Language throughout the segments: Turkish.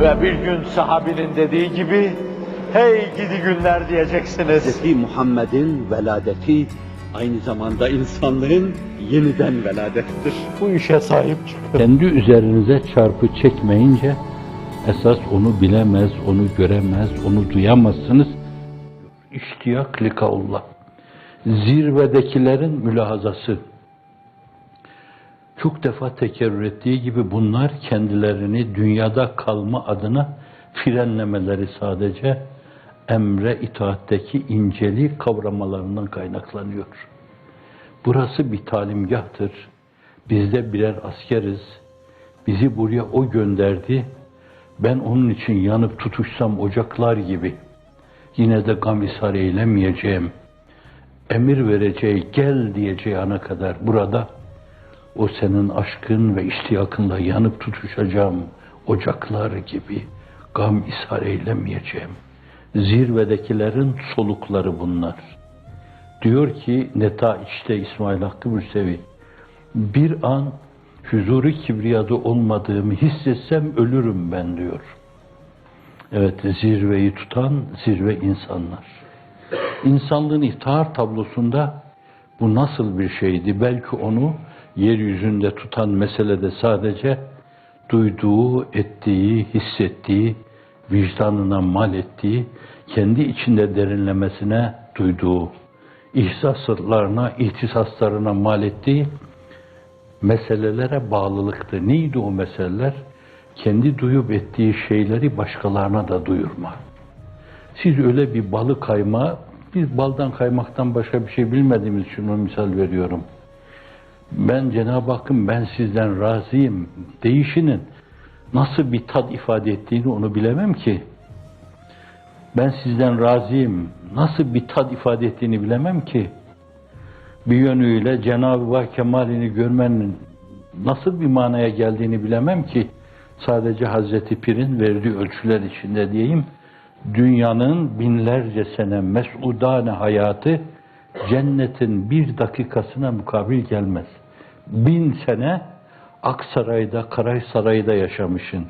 Ve bir gün sahabinin dediği gibi, hey gidi günler diyeceksiniz. Hz. Muhammed'in veladeti aynı zamanda insanlığın yeniden veladettir. Bu işe sahip çıkın. Kendi üzerinize çarpı çekmeyince esas onu bilemez, onu göremez, onu duyamazsınız. İştiyak likaullah. Zirvedekilerin mülahazası. Çok defa tekerrür ettiği gibi bunlar kendilerini dünyada kalma adına frenlemeleri sadece emre itaatteki inceliği kavramalarından kaynaklanıyor. Burası bir talimgahtır. Biz de birer askeriz. Bizi buraya o gönderdi. Ben onun için yanıp tutuşsam ocaklar gibi. Yine de gam ishar eylemeyeceğim. Emir vereceği, gel diyeceği ana kadar burada o senin aşkın ve iştiyakınla yanıp tutuşacağım ocaklar gibi gam ishar eylemeyeceğim. Zirvedekilerin solukları bunlar. Diyor ki Neta işte İsmail Hakkı Mürsevi bir an huzuru kibriyada olmadığımı hissetsem ölürüm ben diyor. Evet zirveyi tutan zirve insanlar. İnsanlığın iftihar tablosunda bu nasıl bir şeydi? Belki onu yeryüzünde tutan meselede sadece duyduğu, ettiği, hissettiği, vicdanına mal ettiği, kendi içinde derinlemesine duyduğu, ihsaslarına, ihtisaslarına mal ettiği meselelere bağlılıktı. Neydi o meseleler? Kendi duyup ettiği şeyleri başkalarına da duyurma. Siz öyle bir balı kayma, biz baldan kaymaktan başka bir şey bilmediğimiz için o misal veriyorum. Ben Cenab-ı Hakk'ın ben sizden razıyım deyişinin nasıl bir tad ifade ettiğini onu bilemem ki. Ben sizden razıyım nasıl bir tad ifade ettiğini bilemem ki. Bir yönüyle Cenab-ı Hak kemalini görmenin nasıl bir manaya geldiğini bilemem ki. Sadece Hazreti Pir'in verdiği ölçüler içinde diyeyim. Dünyanın binlerce sene mesudane hayatı cennetin bir dakikasına mukabil gelmez. Bin sene Aksaray'da, Karaysaray'da yaşamışsın.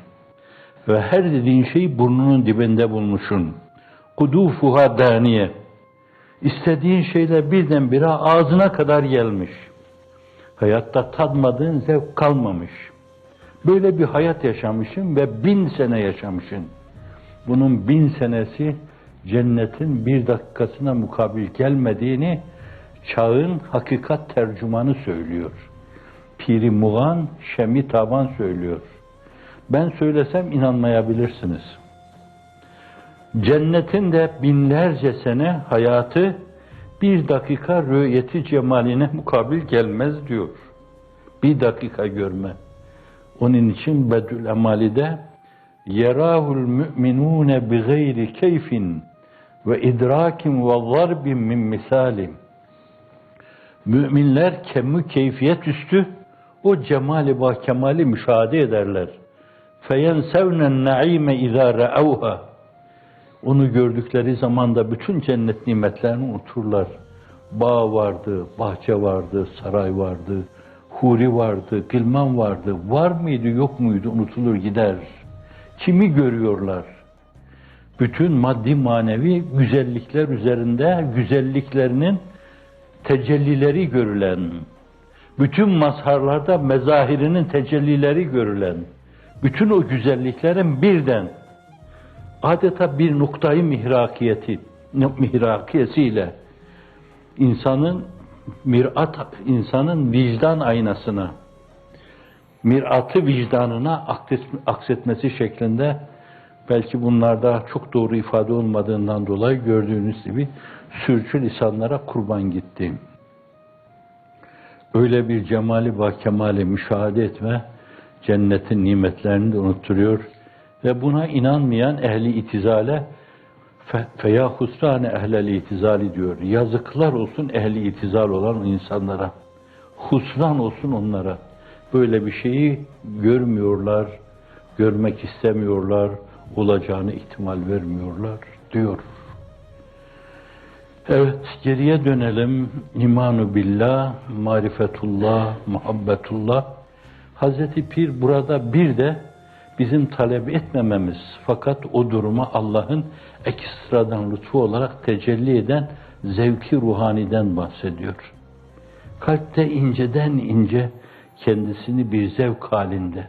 Ve her dediğin şeyi burnunun dibinde bulmuşsun. Kudufuha daniye. İstediğin şeyler birdenbire ağzına kadar gelmiş. Hayatta tadmadığın zevk kalmamış. Böyle bir hayat yaşamışsın ve bin sene yaşamışsın. Bunun bin senesi cennetin bir dakikasına mukabil gelmediğini çağın hakikat tercümanı söylüyor. Piri Muğan, Şemi Taban söylüyor. Ben söylesem inanmayabilirsiniz. Cennetin de binlerce sene hayatı bir dakika rüyeti cemaline mukabil gelmez diyor. Bir dakika görme. Onun için Bedül Emali'de yerahul müminune bi gayri keyfin ve idrakin ve zarbin min misalim. Müminler kemü keyfiyet üstü o cemali ve kemali müşahede ederler. Feyensevnen naime izâ re'avha. Onu gördükleri zaman da bütün cennet nimetlerini unuturlar. Bağ vardı, bahçe vardı, saray vardı, huri vardı, gılman vardı. Var mıydı, yok muydu unutulur gider. Kimi görüyorlar? Bütün maddi manevi güzellikler üzerinde güzelliklerinin tecellileri görülen, bütün mazharlarda mezahirinin tecellileri görülen, bütün o güzelliklerin birden adeta bir noktayı mihrakiyeti, mihrakiyesiyle insanın mirat, insanın vicdan aynasına, miratı vicdanına aksetmesi şeklinde belki bunlarda çok doğru ifade olmadığından dolayı gördüğünüz gibi sürçü lisanlara kurban gitti. Öyle bir cemali ve kemali müşahede etme, cennetin nimetlerini de unutturuyor ve buna inanmayan ehli itizale feya husrane ehlel itizali diyor. Yazıklar olsun ehli itizal olan insanlara. Husran olsun onlara. Böyle bir şeyi görmüyorlar, görmek istemiyorlar, olacağını ihtimal vermiyorlar diyor. Evet, geriye dönelim. İmanu billah, marifetullah, muhabbetullah. Hazreti Pir burada bir de bizim talep etmememiz fakat o duruma Allah'ın ekstradan lütfu olarak tecelli eden zevki ruhaniden bahsediyor. Kalpte inceden ince kendisini bir zevk halinde.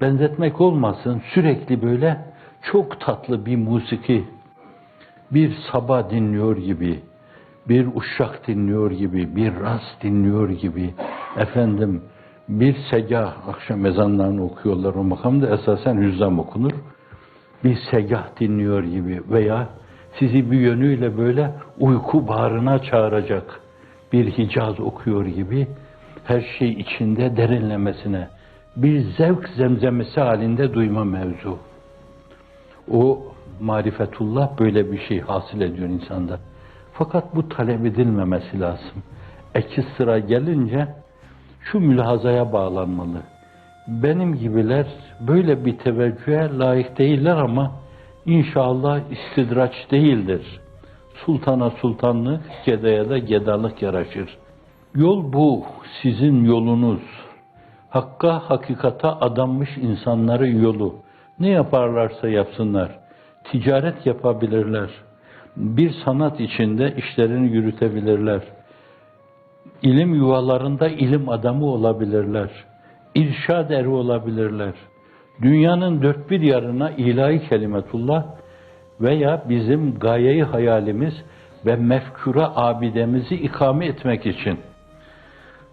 Benzetmek olmasın sürekli böyle çok tatlı bir musiki, bir sabah dinliyor gibi, bir uşak dinliyor gibi, bir ras dinliyor gibi, efendim bir segah, akşam ezanlarını okuyorlar o makamda esasen hüzzam okunur. Bir segah dinliyor gibi veya sizi bir yönüyle böyle uyku bağrına çağıracak bir hicaz okuyor gibi her şey içinde derinlemesine bir zevk zemzemesi halinde duyma mevzu. O marifetullah böyle bir şey hasıl ediyor insanda. Fakat bu talep edilmemesi lazım. Eki sıra gelince şu mülahazaya bağlanmalı. Benim gibiler böyle bir teveccühe layık değiller ama inşallah istidraç değildir. Sultana sultanlık, gedaya da gedalık yaraşır. Yol bu, sizin yolunuz. Hakka, hakikata adanmış insanların yolu. Ne yaparlarsa yapsınlar. Ticaret yapabilirler. Bir sanat içinde işlerini yürütebilirler. İlim yuvalarında ilim adamı olabilirler. İrşad eri olabilirler. Dünyanın dört bir yarına ilahi kelimetullah veya bizim gayeyi hayalimiz ve mefkura abidemizi ikame etmek için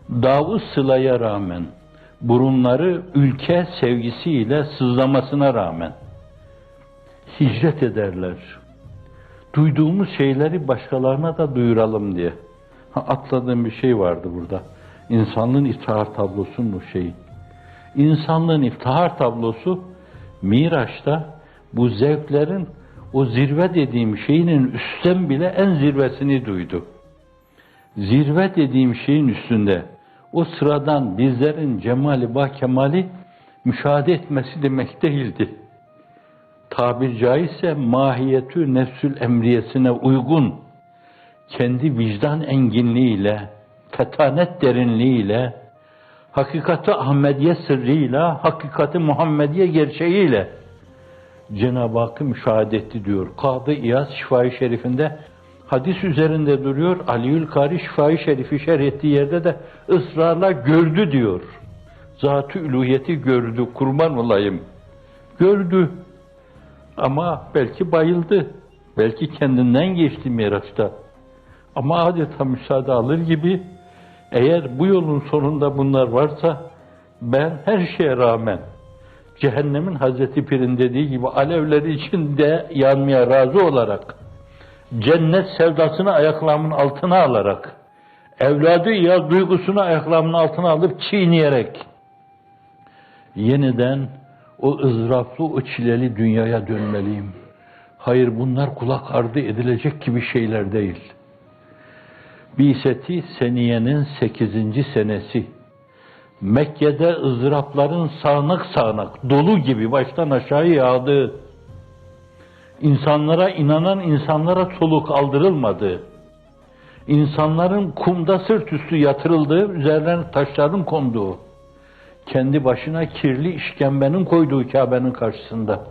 Davud Sıla'ya rağmen burunları ülke sevgisiyle sızlamasına rağmen hicret ederler. Duyduğumuz şeyleri başkalarına da duyuralım diye. Ha, atladığım bir şey vardı burada. İnsanlığın iftihar tablosunun o şeyi. İnsanlığın iftihar tablosu Miraç'ta bu zevklerin o zirve dediğim şeyinin üstten bile en zirvesini duydu. Zirve dediğim şeyin üstünde o sıradan bizlerin cemali bah kemali müşahede etmesi demek değildi. Tabir caizse mahiyetü nefsül emriyesine uygun kendi vicdan enginliğiyle, fetanet derinliğiyle, hakikati Ahmediye sırrıyla, hakikati Muhammediye gerçeğiyle Cenab-ı Hakk'ı müşahede etti diyor. Kadı İyaz Şifai Şerif'inde hadis üzerinde duruyor. Aliül Kari Şifai Şerif'i şerh ettiği yerde de ısrarla gördü diyor. Zat-ı gördü, kurban olayım. Gördü. Ama belki bayıldı. Belki kendinden geçti Miraç'ta. Ama adeta müsaade alır gibi eğer bu yolun sonunda bunlar varsa ben her şeye rağmen cehennemin Hazreti Pir'in dediği gibi alevleri içinde yanmaya razı olarak cennet sevdasını ayaklarımın altına alarak evladı ya duygusunu ayaklarımın altına alıp çiğneyerek yeniden o ızdıraplı, o çileli dünyaya dönmeliyim. Hayır bunlar kulak ardı edilecek gibi şeyler değil. Biseti Seniye'nin sekizinci senesi. Mekke'de ızdırapların sağanak sağanak, dolu gibi baştan aşağı yağdığı, insanlara inanan insanlara soluk aldırılmadığı, insanların kumda sırt üstü yatırıldığı, üzerlerine taşların konduğu, kendi başına kirli işkembenin koyduğu Kabe'nin karşısında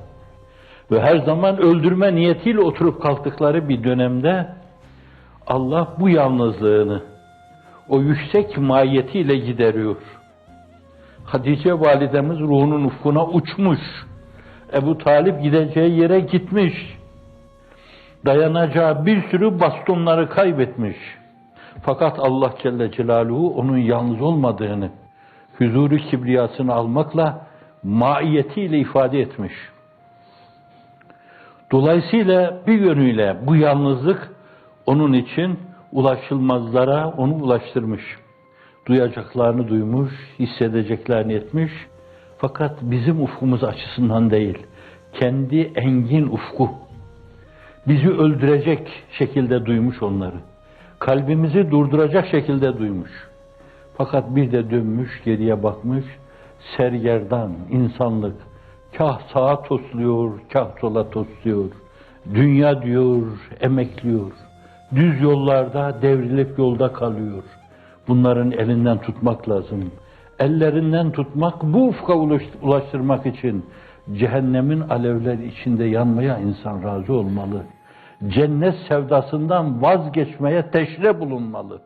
ve her zaman öldürme niyetiyle oturup kalktıkları bir dönemde Allah bu yalnızlığını o yüksek mahiyetiyle gideriyor. Hatice validemiz ruhunun ufkuna uçmuş. Ebu Talip gideceği yere gitmiş. Dayanacağı bir sürü bastonları kaybetmiş. Fakat Allah Celle Celaluhu onun yalnız olmadığını, huzuru kibriyasını almakla maiyetiyle ifade etmiş. Dolayısıyla bir yönüyle bu yalnızlık onun için ulaşılmazlara onu ulaştırmış. Duyacaklarını duymuş, hissedeceklerini etmiş. Fakat bizim ufkumuz açısından değil. Kendi engin ufku. Bizi öldürecek şekilde duymuş onları. Kalbimizi durduracak şekilde duymuş. Fakat bir de dönmüş, geriye bakmış. Sergerdan, insanlık. Kah sağa tosluyor, kah sola tosluyor. Dünya diyor, emekliyor düz yollarda devrilip yolda kalıyor. Bunların elinden tutmak lazım. ellerinden tutmak, bu ufka ulaş- ulaştırmak için cehennemin alevleri içinde yanmaya insan razı olmalı. Cennet sevdasından vazgeçmeye teşne bulunmalı.